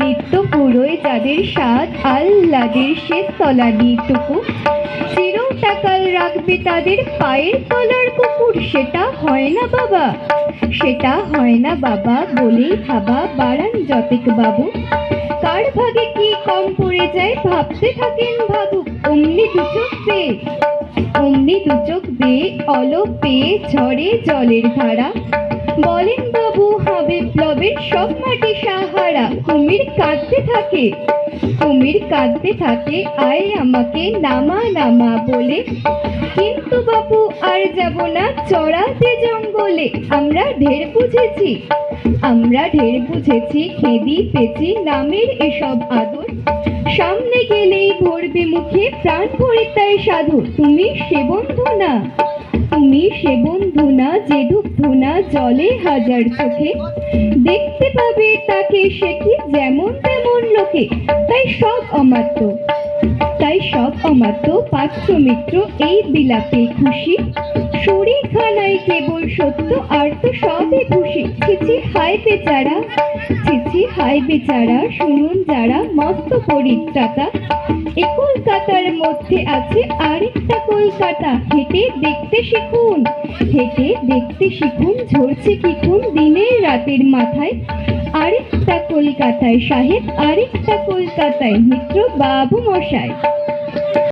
নিত্য পুরোয় যাদের স্বাদ আহ্লাদের শেষ তলানিটুকু চির টাকাল রাখবে তাদের পায়ের তলার কুকুর, সেটা হয় না বাবা। সেটা হয় না বাবা বলেই ভাবা বাড়ান যতেক বাবু। কার ভাগে কি কম পড়ে যায় ভাবতে থাকেন ভাবুক অমনি দুচোখ পেয়ে অমনি দুচোখ বেয়ে, অলপ পেয়ে ঝরে জলের ধারা। বলেন বাবু হাবে প্লবের সব মাটি সাহারা। কুমির কাঁদতে থাকে। কুমির কাঁদতে থাকে, আয় আমাকে নামা নামা বলে। কিন্তু বাবু আর যাব না চড়াতে জঙ্গলে। আমরা ঢের বুঝেছি, আমরা ঢের বুঝেছি, খেদি পেছি নামের এসব আদর। সামনে গেলেই ভরবে মুখে প্রাণ পরিত্যায় সাধু। তুমি সে বন্ধু না। তুমি সে বন্ধু না যে ধূপ না জলে হাজার চোখে। দেখতে পাবে তাকে সে কি যেমন তেমন লোকে। তাই সব অমাত্য, তাই সব অমাত্য পাত্র মিত্র এই বিলাপে খুশি। শরীরখানায় কেবল সত্য আর তো সবই খুশি। ছিছি হায় বেচারা, ছিছি হায় বেচারা, শুনুন যারা মস্ত পরিত্রাতা। এ কলকাতার মধ্যে আছে আরেকটা কলকাতা। হেঁটে দেখতে শিখুন, হেঁটে দেখতে শিখুন, ঝরছে কিখুন দিনের রাতের মাথায়। আরেকটা কলকাতায়, সাহেব, আরেকটা কলকাতায়, মিত্র বাবু মশাই।